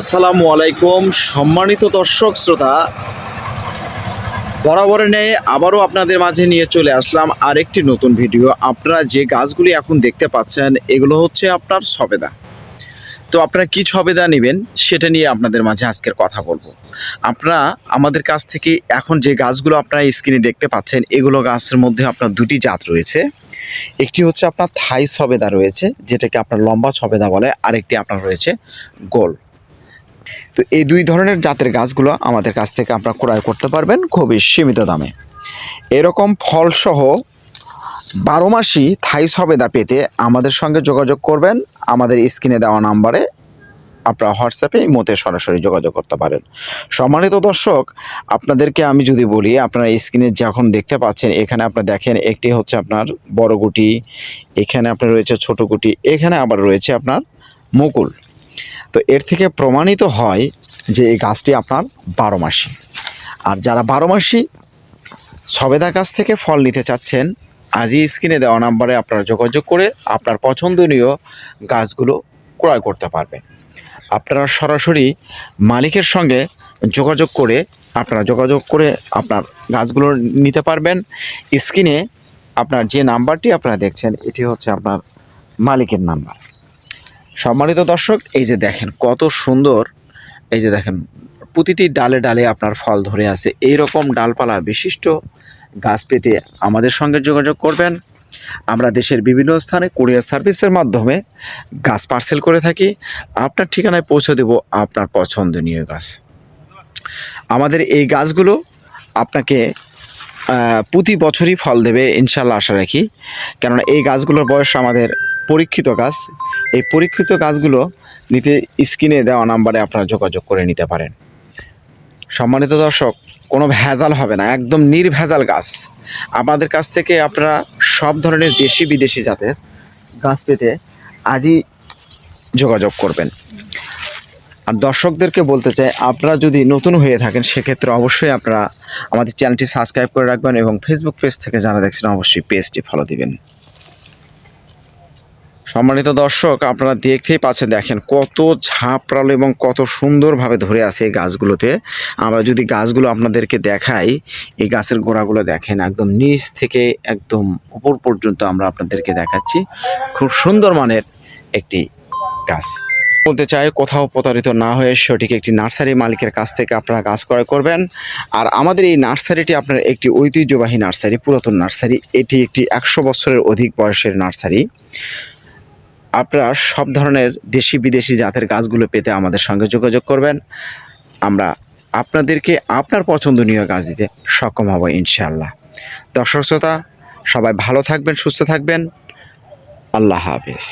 আসসালামু আলাইকুম, সম্মানিত দর্শক, শ্রোতা। বরাবরের ন্যায় আবারও আপনাদের মাঝে নিয়ে চলে আসলাম আরেকটি নতুন ভিডিও। আপনারা যে গাছগুলি এখন দেখতে পাচ্ছেন, এগুলো হচ্ছে আপনার সবেদা। তো আপনারা কী সবেদা নেবেন, সেটা নিয়ে আপনাদের মাঝে আজকের কথা বলব। আপনারা আমাদের কাছ থেকে এখন যে গাছগুলো আপনারা স্ক্রিনে দেখতে পাচ্ছেন, এগুলো গাছের মধ্যে আপনার দুটি জাত রয়েছে। একটি হচ্ছে আপনার থাই সবেদা রয়েছে, যেটাকে আপনার লম্বা সবেদা বলে, আরেকটি আপনার রয়েছে গোল। তো এই দুই ধরনের জাতের গাছগুলো আমাদের কাছ থেকে আপনারা ক্রয় করতে পারবেন খুবই সীমিত দামে। এরকম ফলসহ বারো মাসই থাই সবেদা পেতে আমাদের সঙ্গে যোগাযোগ করবেন। আমাদের স্ক্রিনে দেওয়া নাম্বারে আপনারা হোয়াটসঅ্যাপে এই মতে সরাসরি যোগাযোগ করতে পারেন। সম্মানিত দর্শক, আপনাদেরকে আমি যদি বলি, আপনারা স্ক্রিনে যখন দেখতে পাচ্ছেন, এখানে আপনারা দেখেন একটি হচ্ছে আপনার বড় গুটি, এখানে আপনার রয়েছে ছোট গুটি, এখানে আবার রয়েছে আপনার মুকুল। তো এর থেকে প্রমাণিত হয় যে এই গাছটি আপনার বারো মাসি। আর যারা বারো মাসি, সবেদা গাছ থেকে ফল নিতে চাচ্ছেন, আজই স্ক্রিনে দেওয়া নাম্বারে আপনারা যোগাযোগ করে আপনার পছন্দনীয় গাছগুলো ক্রয় করতে পারবেন। আপনারা সরাসরি মালিকের সঙ্গে যোগাযোগ করে, আপনারা যোগাযোগ করে আপনার গাছগুলো নিতে পারবেন। স্ক্রিনে আপনার যে নাম্বারটি আপনারা দেখছেন, এটি হচ্ছে আপনার মালিকের নাম্বার। সম্মানিত দর্শক, এই যে দেখেন কত সুন্দর, এই যে দেখেন প্রতিটি ডালে ডালে আপনার ফল ধরে আছে। এই রকম ডালপালা বিশিষ্ট গাছ পেতে আমাদের সঙ্গে যোগাযোগ করবেন। আমরা দেশের বিভিন্ন স্থানে কুরিয়ার সার্ভিসের মাধ্যমে গাছ পার্সেল করে থাকি। আপনার ঠিকানায় পৌঁছে দেব আপনার পছন্দনীয় গাছ। আমাদের এই গাছগুলো আপনাকে প্রতি বছরই ফল দেবে, ইনশাল্লাহ আশা রাখি। কেননা এই গাছগুলোর বয়স আমাদের পরীক্ষিত গাছ, এই পরীক্ষিত গাছগুলো নিতে স্ক্রিনে দেওয়া নাম্বারে আপনারা যোগাযোগ করে নিতে পারেন। সম্মানিত দর্শক, কোনো ভেজাল হবে না, একদম নির্ভেজাল গাছ। আমাদের কাছ থেকে আপনারা সব ধরনের দেশি বিদেশি জাতের গাছ পেতে আজই যোগাযোগ করবেন। আর দর্শকদেরকে বলতে চাই, আপনারা যদি নতুন হয়ে থাকেন, সেক্ষেত্রে অবশ্যই আপনারা আমাদের চ্যানেলটি সাবস্ক্রাইব করে রাখবেন এবং ফেসবুক পেজ থেকে যারা দেখছেন, অবশ্যই পেজটি ফলো দিবেন। সম্মানিত দর্শক, আপনারা দেখতেই পাচ্ছেন, দেখেন কত ঝাঁপড়ালো এবং কত সুন্দরভাবে ধরে আছে এই গাছগুলোতে। আমরা যদি গাছগুলো আপনাদেরকে দেখাই, এই গাছের গোড়াগুলো দেখেন, একদম নিচ থেকে একদম উপর পর্যন্ত আমরা আপনাদেরকে দেখাচ্ছি। খুব সুন্দর মানের একটি গাছ। বলতে চাই, কোথাও প্রতারিত না হয়ে সঠিক একটি নার্সারি মালিকের কাছ থেকে আপনারা গাছ ক্রয় করবেন। আর আমাদের এই নার্সারিটি আপনার একটি ঐতিহ্যবাহী নার্সারি, পুরাতন নার্সারি। এটি একটি একশো বছরের অধিক বয়সের নার্সারি। আপনারা সব ধরনের দেশি বিদেশি জাতের গাছগুলো পেতে আমাদের সঙ্গে যোগাযোগ করবেন। আমরা আপনাদেরকে আপনার পছন্দনীয় গাছ দিতে সক্ষম হব ইনশাআল্লাহ। দর্শক শ্রোতা, সবাই ভালো থাকবেন, সুস্থ থাকবেন। আল্লাহ হাফেজ।